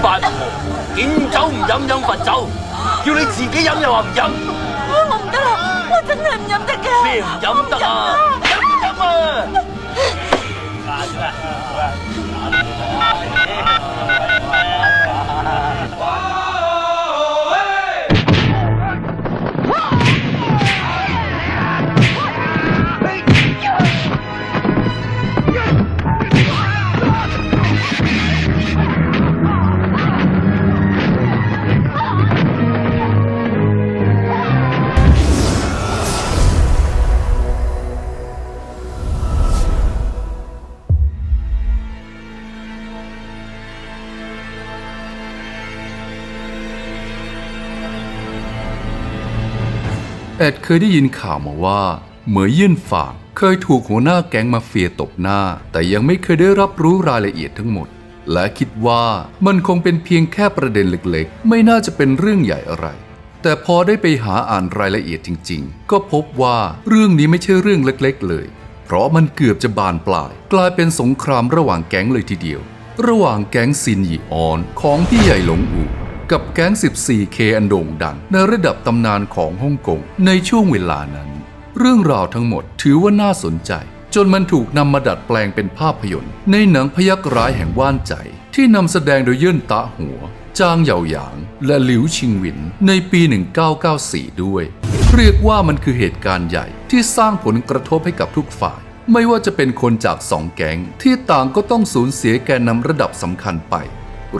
八婆，見酒唔飲飲罰酒，叫你自己飲又話唔飲，我唔得啦，我真係唔飲得嘅。咩唔飲得啊？飲唔飲啊？ ยได้ยินข่าวมาว่าเหมยยื่นฝางเคยถูกหัวหน้าแก๊งมาเฟียตบหน้า แต่ยังไม่เคยได้รับรู้รายละเอียดทั้งหมด และคิดว่ามันคงเป็นเพียงแค่ประเด็นเล็กๆ ไม่น่าจะเป็นเรื่องใหญ่อะไร แต่พอได้ไปหาอ่านรายละเอียดจริง ๆ ก็พบว่าเรื่องนี้ไม่ใช่เรื่องเล็กๆ เลย เพราะมันเกือบจะบานปลาย กลายเป็นสงครามระหว่างแก๊งเลยทีเดียว ระหว่างแก๊งซินหยีออนของพี่ใหญ่หลงอู่ กับแก๊ง 14K อันโด่งดังในระดับตำนานของฮ่องกงในช่วงเวลานั้น เรื่องราวทั้งหมดถือว่าน่าสนใจ จนมันถูกนำมาดัดแปลงเป็นภาพยนตร์ ในหนังพยักร้ายแห่งว่านใจ ที่นำแสดงโดยเยื่นตาหัว จางเหยาหยาง และหลิวชิงหวินในปี 1994 ด้วย เรียกว่ามันคือเหตุการณ์ใหญ่ที่สร้างผลกระทบให้กับทุกฝ่ายไม่ว่าจะเป็นคนจากสองแก๊งที่ต่างก็ต้องสูญเสียแกนนำระดับสำคัญไป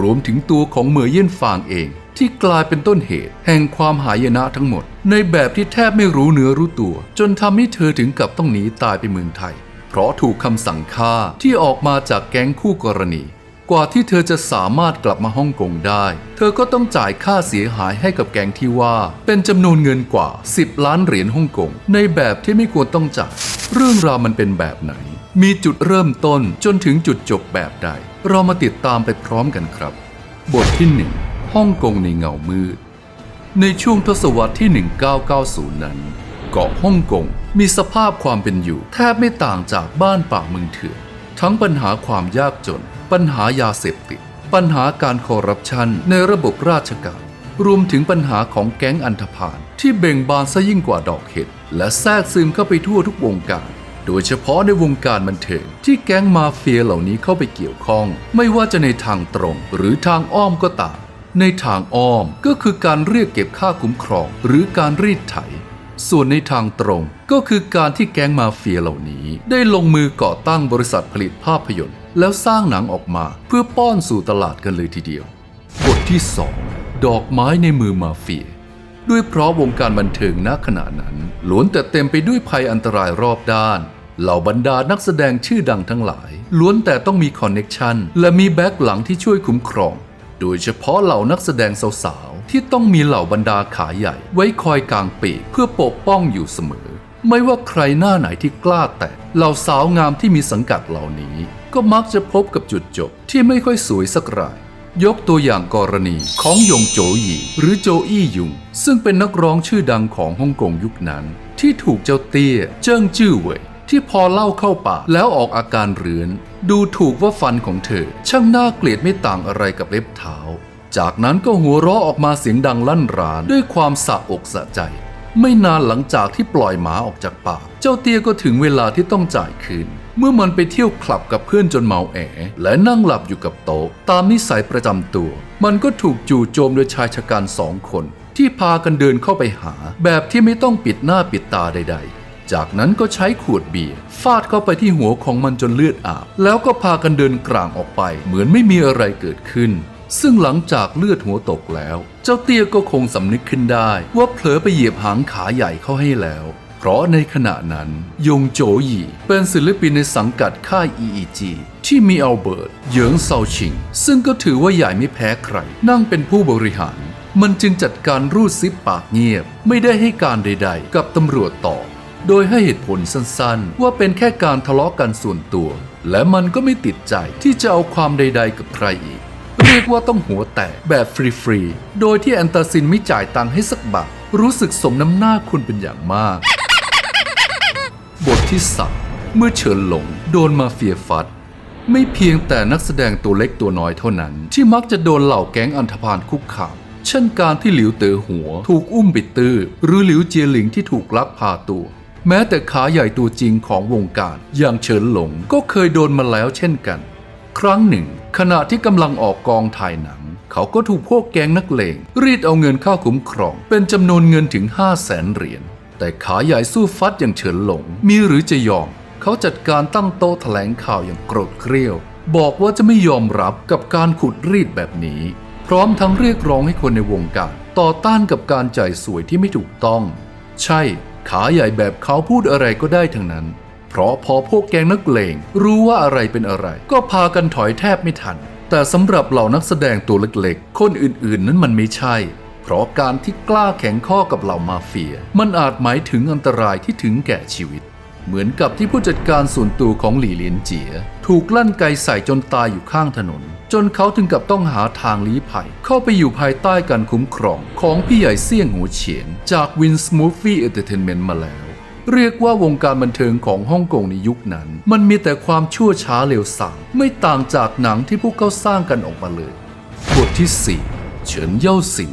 รวมถึงตัวของเหมยเยี่ยนฟางเอง ที่กลายเป็นต้นเหตุ แห่งความหายนะทั้งหมด ในแบบที่แทบไม่รู้เนื้อรู้ตัว จนทำให้เธอถึงกับต้องหนีตายไปเมืองไทย เพราะถูกคำสั่งฆ่าที่ออกมาจากแก๊งคู่กรณี กว่าที่เธอจะสามารถกลับมาฮ่องกงได้ เธอก็ต้องจ่ายค่าเสียหายให้กับแก๊งที่ว่า เป็นจำนวนเงินกว่า 10 ล้านเหรียญฮ่องกงในแบบที่ไม่ควรต้องจ่ายเรื่องราวมันเป็นแบบไหน มีจุดเริ่มต้นจนถึงจุดจบแบบใด เรามาติดตามไปพร้อมกันครับ บทที่หนึ่งฮ่องกงในเงามืด ในช่วงทศวรรษที่ 1990 นั้น เกาะฮ่องกงมีสภาพความเป็นอยู่ แทบไม่ต่างจากบ้านป่าเมืองเถื่อนทั้งปัญหาความยากจน ปัญหายาเสพติด ปัญหาการคอร์รัปชันในระบบราชการ รวมถึงปัญหาของแก๊งอันธพาลที่เบ่งบานซะยิ่งกว่าดอกเห็ด และแทรกซึมเข้าไปทั่วทุกวงการ โดยเฉพาะในวงการบันเทิงที่แก๊งมาเฟียเหล่านี้เข้าไปเกี่ยวข้อง ไม่ว่าจะในทางตรงหรือทางอ้อมก็ตาม ในทางอ้อมก็คือการเรียกเก็บค่าคุ้มครอง หรือการรีดไถ ส่วนในทางตรงก็คือการที่แก๊งมาเฟียเหล่านี้ ได้ลงมือก่อตั้งบริษัทผลิตภาพยนตร์ แล้วสร้างหนังออกมาเพื่อป้อนสู่ตลาดกันเลยทีเดียวบทที่ 2 ดอกไม้ในมือมาเฟีย ด้วยเพราะวงการบันเทิงณขณะนั้นล้วนแต่เต็มไปด้วยภัยอันตรายรอบด้าน เหล่าบรรดานักแสดงชื่อดังทั้งหลาย ล้วนแต่ต้องมีคอนเน็กชันและมีแบ็กหลังที่ช่วยคุ้มครอง โดยเฉพาะเหล่านักแสดงสาวๆ ที่ต้องมีเหล่าบรรดาขาใหญ่ ไว้คอยกลางปีกเพื่อปกป้องอยู่เสมอ ไม่ว่าใครหน้าไหนที่กล้าแตะเหล่าสาวงามที่มีสังกัดเหล่านี้ ก็มักจะพบกับจุดจบที่ไม่ค่อยสวยสักราย ยกตัวอย่างกรณีของยงโจหยีหรือโจอี้ยุง ซึ่งเป็นนักร้องชื่อดังของฮ่องกงยุคนั้น ที่ถูกเจ้าเตี้ย เจิ้งจื้อเหวยที่พอเล่าเข้าปากแล้วออกอาการเรือน ดูถูกว่าฟันของเธอ ช่างน่าเกลียดไม่ต่างอะไรกับเล็บเท้า จากนั้นก็หัวเราะออกมาเสียงดังลั่นรานด้วยความสะอกสะใจ ไม่นานหลังจากที่ปล่อยหมาออกจากปาก เจ้าเตี้ยก็ถึงเวลาที่ต้องจ่ายคืน เมื่อมันไปเที่ยวคลับกับเพื่อนจนเมาแอ และนั่งหลับอยู่กับโต๊ะ ตามนิสัยประจำตัว มันก็ถูกจู่โจมโดยชายชะกันสองคน ที่พากันเดินเข้าไปหา แบบที่ไม่ต้องปิดหน้าปิดตาใด ๆ จากนั้นก็ใช้ขวดเบียร์ฟาดเข้าไปที่หัวของมันจนเลือดอาบ แล้วก็พากันเดินกลางออกไป เหมือนไม่มีอะไรเกิดขึ้นซึ่งหลังจากเลือดหัวตกแล้ว เจ้าเตี้ยก็คงสำนึกขึ้นได้ ว่าเผลอไปเหยียบหางขาใหญ่เข้าให้แล้ว เพราะในขณะนั้นยงโจหยีเป็นศิลปินในสังกัดค่าย EEG ที่มีอัลเบิร์ตเหยิงเซาชิง ซึ่งก็ถือว่าใหญ่ไม่แพ้ใคร นั่งเป็นผู้บริหาร มันจึงจัดการรูดซิปปากเงียบ ไม่ได้ให้การใดๆ กับตำรวจต่อ โดยให้เหตุผลสั้นๆ ว่าเป็นแค่การทะเลาะกันส่วนตัว และมันก็ไม่ติดใจที่จะเอาความใดๆ กับใครอีก เรียกว่าต้องหัวแตกแบบฟรีๆ โดยที่แอนตาซินไม่จ่ายตังค์ให้สักบาทรู้สึกสมน้ำหน้าคุณเป็นอย่างมาก บทที่สามเมื่อเฉินหลงโดนมาเฟียฟัด ไม่เพียงแต่นักแสดงตัวเล็กตัวน้อยเท่านั้น ที่มักจะโดนเหล่าแก๊งอันธพาลคุกคามเช่นการที่หลิวเต๋อหัว ถูกอุ้มไปตื้อหรือหลิวเจียหลิงที่ถูกลักพาตัว แม้แต่ขาใหญ่ตัวจริงของวงการอย่างเฉินหลงก็เคยโดนมาแล้วเช่นกัน ครั้งหนึ่ง ขณะที่กำลังออกกองถ่ายหนัง เขาก็ถูกพวกแก๊งนักเลงรีดเอาเงินค่าคุ้มครอง เป็นจำนวนเงินถึง 5 0 0แสนเหรียญ แต่ขาใหญ่สู้ฟัดอย่างเฉินหลง มีหรือจะยอม เขาจัดการตั้งโต๊ะแถลงข่าวอย่างโกรธเกรี้ยว บอกว่าจะไม่ยอมรับกับการขุดรีดแบบนี้ พร้อมทั้งเรียกร้องให้คนในวงการต่อต้านกับการจ่ายสวยที่ไม่ถูกต้อง ใช่ ขาใหญ่แบบเขาพูดอะไรก็ได้ทั้งนั้น เพราะพอพวกแกงนักเลงรู้ว่าอะไรเป็นอะไร ก็พากันถอยแทบไม่ทัน แต่สำหรับเหล่านักแสดงตัวเล็กๆ คนอื่นๆ นั้นมันไม่ใช่ เพราะการที่กล้าแข็งข้อกับเหล่ามาเฟีย มันอาจหมายถึงอันตรายที่ถึงแก่ชีวิต เหมือนกับที่ผู้จัดการส่วนตัวของหลี่เลียนเจีย ถูกลั่นไกใส่จนตายอยู่ข้างถนน จนเขาถึงกับต้องหาทางลี้ภัย เข้าไปอยู่ภายใต้การคุ้มครองของพี่ใหญ่เซี่ยงหูเฉียงจากวินส์มูฟฟี่เอเตอร์เทนเมนต์มาแล้วเรียกว่าวงการบันเทิงของฮ่องกงในยุคนั้น มันมีแต่ความชั่วช้าเร็วสามไม่ต่างจากหนังที่พวกเขาสร้างกันออกมาเลย บทที่ 4 เฉินเย่าสิง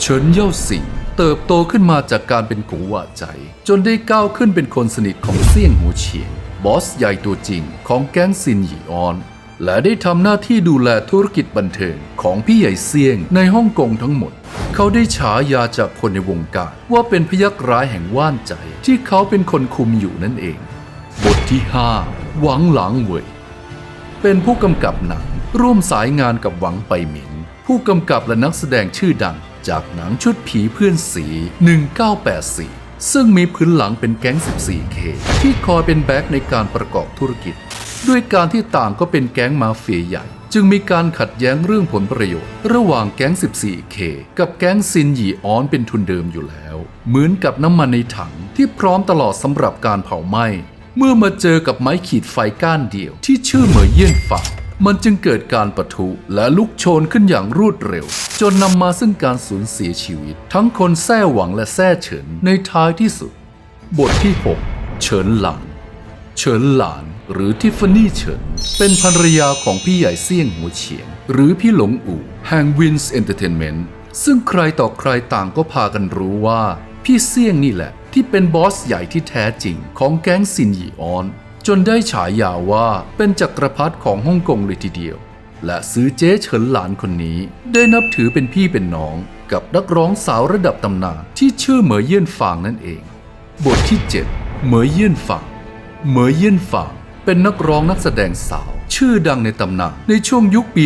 เฉินเย่าสิงเติบโตขึ้นมาจากการเป็นกูว่าใจ จนได้ก้าวขึ้นเป็นคนสนิทของเซี่ยงหูเฉียง บอสใหญ่ตัวจริงของแก๊งซินหยีออน และได้ทำหน้าที่ดูแลธุรกิจบันเทิงของพี่ใหญ่เซียงในฮ่องกงทั้งหมด เขาได้ฉายาจากคนในวงการว่าเป็นพยักร้ายแห่งว่านใจ ที่เขาเป็นคนคุมอยู่นั่นเอง บทที่ 5 หวังหลังเว่ยเป็นผู้กำกับหนังร่วมสายงานกับหวังไปหมิงผู้กำกับและนักแสดงชื่อดัง จากหนังชุดผีเพื่อนสี 1984 ซึ่งมีพื้นหลังเป็นแก๊ง 14K ที่คอยเป็นแบ็คในการประกอบธุรกิจ ด้วยการที่ต่างก็เป็นแก๊งมาเฟียใหญ่ จึงมีการขัดแย้งเรื่องผลประโยชน์ ระหว่างแก๊ง 14K กับแก๊งซินหยีออนเป็นทุนเดิมอยู่แล้ว เหมือนกับน้ำมันในถังที่พร้อมตลอดสำหรับการเผาไหม้เมื่อมาเจอกับไม้ขีดไฟก้านเดียวที่ชื่อเหมยเยี่ยนฝาง มันจึงเกิดการปะทุและลุกโชนขึ้นอย่างรวดเร็ว จนนำมาซึ่งการสูญเสียชีวิต ทั้งคนแท้หวังและแท้เฉินในท้ายที่สุด บทที่ 6 เฉินหลานเฉินหลานหรือทิฟฟานี่เฉิน เป็นภรรยาของพี่ใหญ่เซี่ยงหัวเฉียง หรือพี่หลงอู่แห่งวินส์เอนเตอร์เทนเมนต์ซึ่งใครต่อใครต่างก็พากันรู้ว่า พี่เซี่ยงนี่แหละ ที่เป็นบอสใหญ่ที่แท้จริงของแก๊งซินหยีออน จนได้ฉายาว่าเป็นจักรพรรดิของฮ่องกงเลยทีเดียว และซื้อเจ๊เฉินหลานคนนี้ ได้นับถือเป็นพี่เป็นน้อง กับนักร้องสาวระดับตำนานที่ชื่อเหมยเยี่ยนฟางนั่นเอง บทที่ 7 เหมยเยี่ยนฟางเหมยเยี่ยนฝางเป็นนักร้องนักแสดงสาว ชื่อดังในตำนานในช่วงยุคปี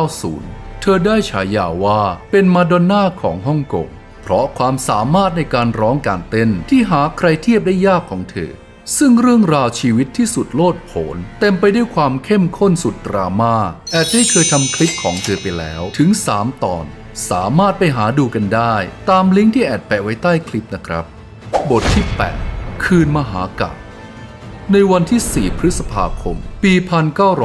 80-90 เธอได้ฉายาว่าเป็นมาดอนน่าของฮ่องกงเพราะความสามารถในการร้องการเต้นที่หาใครเทียบได้ยากของเธอ ซึ่งเรื่องราวชีวิตที่สุดโลดโผนเต็มไปด้วยความเข้มข้นสุดดราม่าแอดได้เคยทำคลิปของเธอไปแล้วถึง 3 ตอน สามารถไปหาดูกันได้ ตามลิงก์ที่แอดแปะไว้ใต้คลิปนะครับ บทที่ 8 คืนมหากาพย์ในวันที่ 4 พฤษภาคม ปี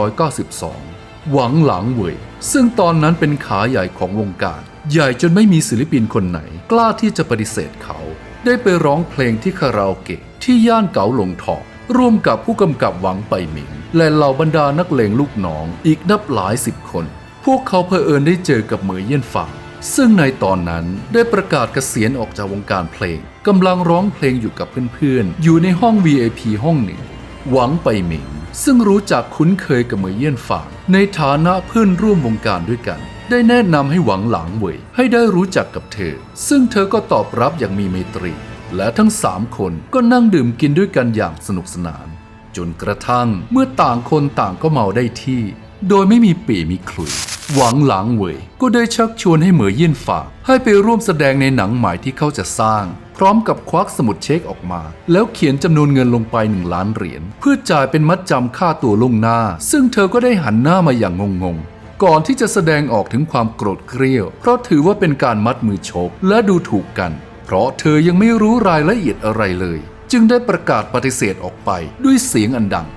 1992 หวังหลังเว่ยซึ่งตอนนั้นเป็นขาใหญ่ของวงการ ใหญ่จนไม่มีศิลปินคนไหน กล้าที่จะปฏิเสธเขา ได้ไปร้องเพลงที่คาราโอเกะ ที่ย่านเก๋าหลงทองร่วมกับผู้กำกับหวังไปหมิง และเหล่าบรรดานักเลงลูกน้องอีกนับหลายสิบคน พวกเขาเผอิญได้เจอกับเหมยเยี่ยนฝางซึ่งในตอนนั้นได้ประกาศเกษียณออกจากวงการเพลงกำลังร้องเพลงอยู่กับเพื่อนๆ อยู่ในห้อง VIP ห้องหนึ่ง หวังไปหมิง ซึ่งรู้จักคุ้นเคยกับเหมยเยี่ยนฝางในฐานะเพื่อนร่วมวงการด้วยกัน ได้แนะนำให้หวังหลางเว่ยให้ได้รู้จักกับเธอ ซึ่งเธอก็ตอบรับอย่างมีไมตรี และทั้งสามคนก็นั่งดื่มกินด้วยกันอย่างสนุกสนาน จนกระทั่งเมื่อต่างคนต่างก็เมาได้ที่ โดยไม่มีปีมีขลุย หวังหลังเว่ยก็ได้ชักชวนให้เหมยเยี่ยนฝาก ให้ไปร่วมแสดงในหนังใหม่ที่เขาจะสร้าง พร้อมกับควักสมุดเช็คออกมา แล้วเขียนจำนวนเงินลงไปหนึ่งล้านเหรียญเพื่อจ่ายเป็นมัดจำค่าตัวลวงหน้า ซึ่งเธอก็ได้หันหน้ามาอย่างงงๆก่อนที่จะแสดงออกถึงความโกรธเกรี้ยว เพราะถือว่าเป็นการมัดมือชกและดูถูกกัน เพราะเธอยังไม่รู้รายละเอียดอะไรเลย จึงได้ประกาศปฏิเสธออกไปด้วยเสียงอันดัง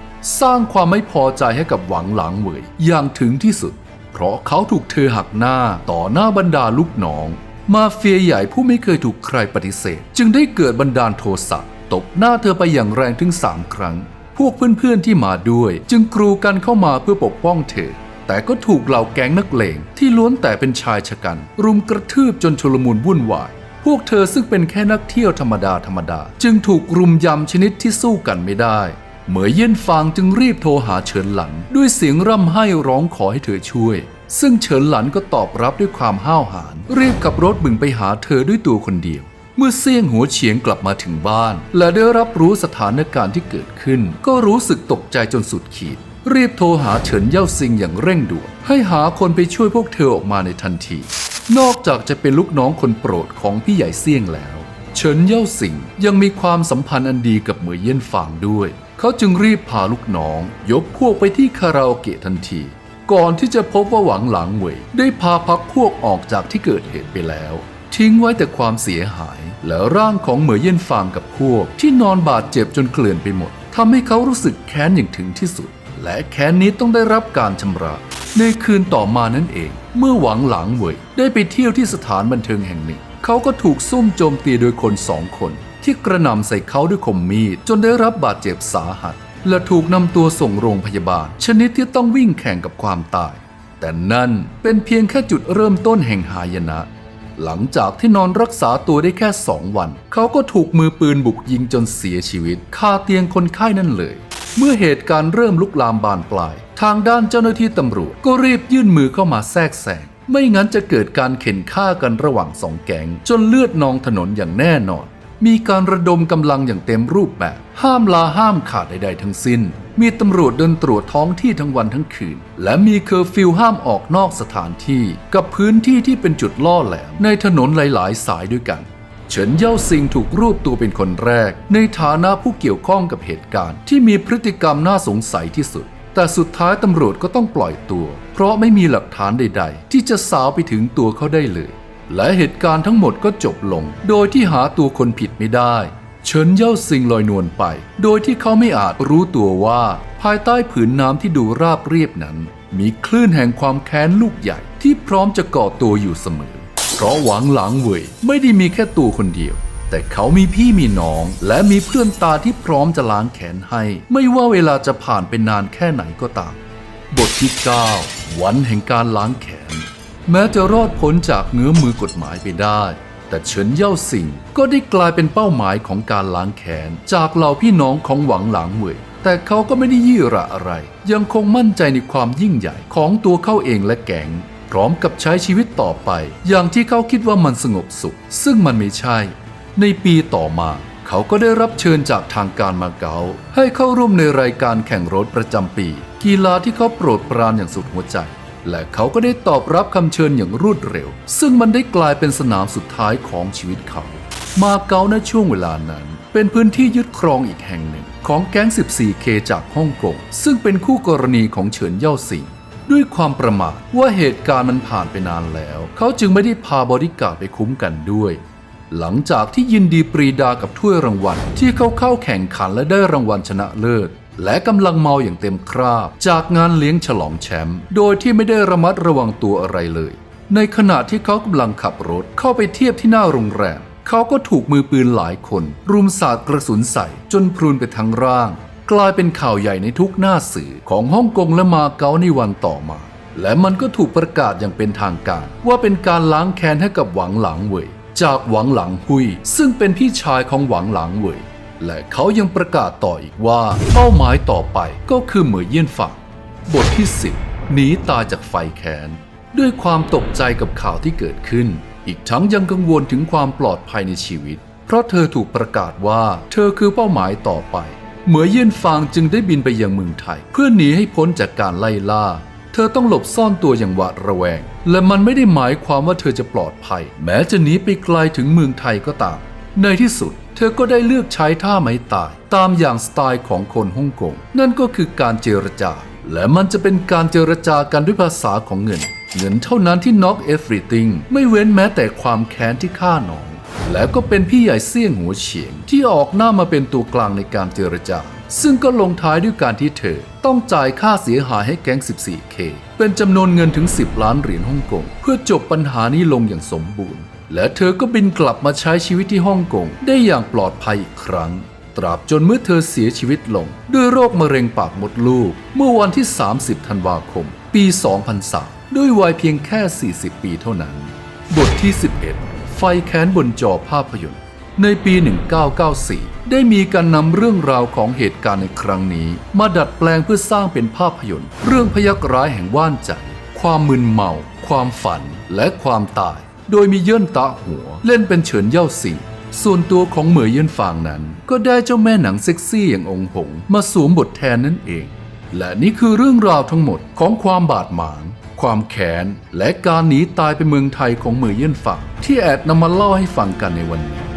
สร้างความไม่พอใจให้กับหวังหลังเหวยอย่างถึงที่สุด เพราะเขาถูกเธอหักหน้าต่อหน้าบรรดาลูกน้อง มาเฟียใหญ่ผู้ไม่เคยถูกใครปฏิเสธ จึงได้เกิดบันดาลโทสะตบหน้าเธอไปอย่างแรงถึงสามครั้ง พวกเพื่อนๆที่มาด้วย จึงกรูกันเข้ามาเพื่อปกป้องเธอ แต่ก็ถูกเหล่าแก๊งนักเลงที่ล้วนแต่เป็นชายชะกัน รุมกระทืบจนชุลมุนวุ่นวาย พวกเธอซึ่งเป็นแค่นักเที่ยวธรรมดาธรรมดา จึงถูกรุมยำชนิดที่สู้กันไม่ได้ เหมยเยี่ยนฟางจึงรีบโทรหาเฉินหลัน ด้วยเสียงร่ำไห้ร้องขอให้เธอช่วย ซึ่งเฉินหลันก็ตอบรับด้วยความห้าวหาญรีบขับรถบึงไปหาเธอด้วยตัวคนเดียวเมื่อเสี่ยงหัวเฉียงกลับมาถึงบ้าน และได้รับรู้สถานการณ์ที่เกิดขึ้น ก็รู้สึกตกใจจนสุดขีด รีบโทรหาเฉินเย่าซิงอย่างเร่งด่วนให้หาคนไปช่วยพวกเธอออกมาในทันที นอกจากจะเป็นลูกน้องคนโปรดของพี่ใหญ่เสี่ยงแล้ว เฉินเย่าสิงยังมีความสัมพันธ์อันดีกับเหมยเยี่ยนฟางด้วย เขาจึงรีบพาลูกน้อง ยกพวกไปที่คาราโอเกะทันที ก่อนที่จะพบว่าหวังหลังเหวยได้พาพักพวกออกจากที่เกิดเหตุไปแล้ว ทิ้งไว้แต่ความเสียหายและร่างของเหมยเยี่ยนฟางกับพวก ที่นอนบาดเจ็บจนเกลื่อนไปหมดทำให้เขารู้สึกแค้นอย่างถึงที่สุด และแค้นนี้ต้องได้รับการชำระ ในคืนต่อมานั่นเอง เมื่อหวังหลังเหวยได้ไปเที่ยวที่สถานบันเทิงแห่งหนึ่ง เขาก็ถูกซุ่มโจมตีโดยคนสองคน ที่กระหน่ำใส่เขาด้วยคมมีดจนได้รับบาดเจ็บสาหัส และถูกนำตัวส่งโรงพยาบาล ชนิดที่ต้องวิ่งแข่งกับความตาย แต่นั่นเป็นเพียงแค่จุดเริ่มต้นแห่งหายนะ หลังจากที่นอนรักษาตัวได้แค่สองวัน เขาก็ถูกมือปืนบุกยิงจนเสียชีวิตคาเตียงคนไข้นั่นเลย เมื่อเหตุการณ์เริ่มลุกลามบานปลาย ทางด้านเจ้าหน้าที่ตำรวจก็รีบยื่นมือเข้ามาแทรกแซงไม่งั้นจะเกิดการเข็นฆ่ากันระหว่างสองแก๊งจนเลือดนองถนนอย่างแน่นอน มีการระดมกำลังอย่างเต็มรูปแบบ ห้ามลาห้ามขาดใด ๆ ทั้งสิ้น มีตำรวจเดินตรวจท้องที่ทั้งวันทั้งคืน และมีเคอร์ฟิวห้ามออกนอกสถานที่ กับพื้นที่ที่เป็นจุดล่อแหลมในถนนหลาย ๆ สายด้วยกัน เฉินเย่าซิงถูกรวบตัวเป็นคนแรก ในฐานะผู้เกี่ยวข้องกับเหตุการณ์ ที่มีพฤติกรรมน่าสงสัยที่สุด แต่สุดท้ายตำรวจก็ต้องปล่อยตัว เพราะไม่มีหลักฐานใด ๆ ที่จะสาวไปถึงตัวเขาได้เลย และเหตุการณ์ทั้งหมดก็จบลง โดยที่หาตัวคนผิดไม่ได้ เฉินเย่าซิงลอยนวลไป โดยที่เขาไม่อาจรู้ตัวว่า ภายใต้ผืนน้ำที่ดูราบเรียบนั้น มีคลื่นแห่งความแค้นลูกใหญ่ที่พร้อมจะก่อตัวอยู่เสมอ เพราะหวังหลังเว่ยไม่ได้มีแค่ตัวคนเดียว แต่เขามีพี่มีน้อง และมีเพื่อนตาที่พร้อมจะล้างแขนให้ ไม่ว่าเวลาจะผ่านไปนานแค่ไหนก็ตาม บทที่ 9 วันแห่งการล้างแขน แม้จะรอดพ้นจากเงื้อมือกฎหมายไปได้แต่เฉินเย่าสิงก็ได้กลายเป็นเป้าหมายของการล้างแขนจากเหล่าพี่น้องของหวังหลังเหวยแต่เขาก็ไม่ได้ยี่ระอะไร ยังคงมั่นใจในความยิ่งใหญ่ของตัวเขาเองและแก๊ง พร้อมกับใช้ชีวิตต่อไป อย่างที่เขาคิดว่ามันสงบสุข ซึ่งมันไม่ใช่ ในปีต่อมาเขาก็ได้รับเชิญจากทางการมาเก๊าให้เข้าร่วมในรายการแข่งรถประจำปี กีฬาที่เขาโปรดปรานอย่างสุดหัวใจ และเขาก็ได้ตอบรับคำเชิญอย่างรวดเร็ว ซึ่งมันได้กลายเป็นสนามสุดท้ายของชีวิตเขา มาเก๊าในช่วงเวลานั้น เป็นพื้นที่ยึดครองอีกแห่งหนึ่ง ของแก๊ง 14K จากฮ่องกงซึ่งเป็นคู่กรณีของเฉินเย่าสิง ด้วยความประมาทว่าเหตุการณ์มันผ่านไปนานแล้ว เขาจึงไม่ได้พาบริการดไปคุ้มกันด้วย หลังจากที่ยินดีปรีดากับถ้วยรางวัล ที่เขาเข้าแข่งขันและได้รางวัลชนะเลิศ และกำลังเมาอย่างเต็มคราบ จากงานเลี้ยงฉลองแชมป์โดยที่ไม่ได้ระมัดระวังตัวอะไรเลย ในขณะที่เขากำลังขับรถเข้าไปเทียบที่หน้าโรงแรมเขาก็ถูกมือปืนหลายคน รุมสาดกระสุนใส่จนพรุนไปทั้งร่าง กลายเป็นข่าวใหญ่ในทุกหน้าสื่อของฮ่องกงและมาเก๊าในวันต่อมา และมันก็ถูกประกาศอย่างเป็นทางการ ว่าเป็นการล้างแค้นให้กับหวังหลังเว่ยจากหวังหลังหุย ซึ่งเป็นพี่ชายของหวังหลังเว่ยและเขายังประกาศต่ออีกว่าเป้าหมายต่อไปก็คือเหมยเยี่ยนฝังบทที่ 10หนีตายจากไฟแค้น ด้วยความตกใจกับข่าวที่เกิดขึ้น อีกทั้งยังกังวลถึงความปลอดภัยในชีวิต เพราะเธอถูกประกาศว่า เธอคือเป้าหมายต่อไป เหมือเยี่ยนฟางจึงได้บินไปยังเมืองไทย เพื่อหนีให้พ้นจากการไล่ล่า เธอต้องหลบซ่อนตัวอย่างหวาดระแวง และมันไม่ได้หมายความว่าเธอจะปลอดภัย แม้จะหนีไปไกลถึงเมืองไทยก็ตาม ในที่สุด เธอก็ได้เลือกใช้ท่าไม้ตาย ตามอย่างสไตล์ของคนฮ่องกง นั่นก็คือการเจรจา และมันจะเป็นการเจรจากันด้วยภาษาของเงิน เงินเท่านั้นที่ knock everything ไม่เว้นแม้แต่ความแค้นที่ฆ่าน้อง และก็เป็นพี่ใหญ่เสี่ยงหัวเฉียงที่ออกหน้ามาเป็นตัวกลางในการเจรจา ซึ่งก็ลงท้ายด้วยการที่เธอ ต้องจ่ายค่าเสียหายให้แก๊ง 14K เป็นจำนวนเงินถึง 10 ล้านเหรียญฮ่องกง เพื่อจบปัญหานี้ลงอย่างสมบูรณ์ และเธอก็บินกลับมาใช้ชีวิตที่ฮ่องกงได้อย่างปลอดภัยอีกครั้ง ตราบจนเมื่อเธอเสียชีวิตลง ด้วยโรคมะเร็งปากมดลูก เมื่อวันที่ 30 ธันวาคม ปี 2003 ด้วยวัยเพียงแค่ 40 ปีเท่านั้น บทที่ 11 ไฟแค้นบนจอภาพยนตร์ ในปี 1994 ได้มีการนำเรื่องราวของเหตุการณ์ในครั้งนี้ มาดัดแปลงเพื่อสร้างเป็นภาพยนตร์ เรื่องพยักร้ายแห่งว่านใจความมึนเมา ความฝันและความตาย โดยมีเยื่นตาหัว เล่นเป็นเฉินเย่าสิงส่วนตัวของเหมยเยื่นฟางนั้น ก็ได้เจ้าแม่หนังเซ็กซี่อย่างองหงมาสวมบทแทนนั่นเอง และนี่คือเรื่องราวทั้งหมดของความบาดหมาง ความแค้น และการหนีตายไปเมืองไทยของเหมยเยื่นฝางที่แอดนำมาเล่าให้ฟังกันในวันนี้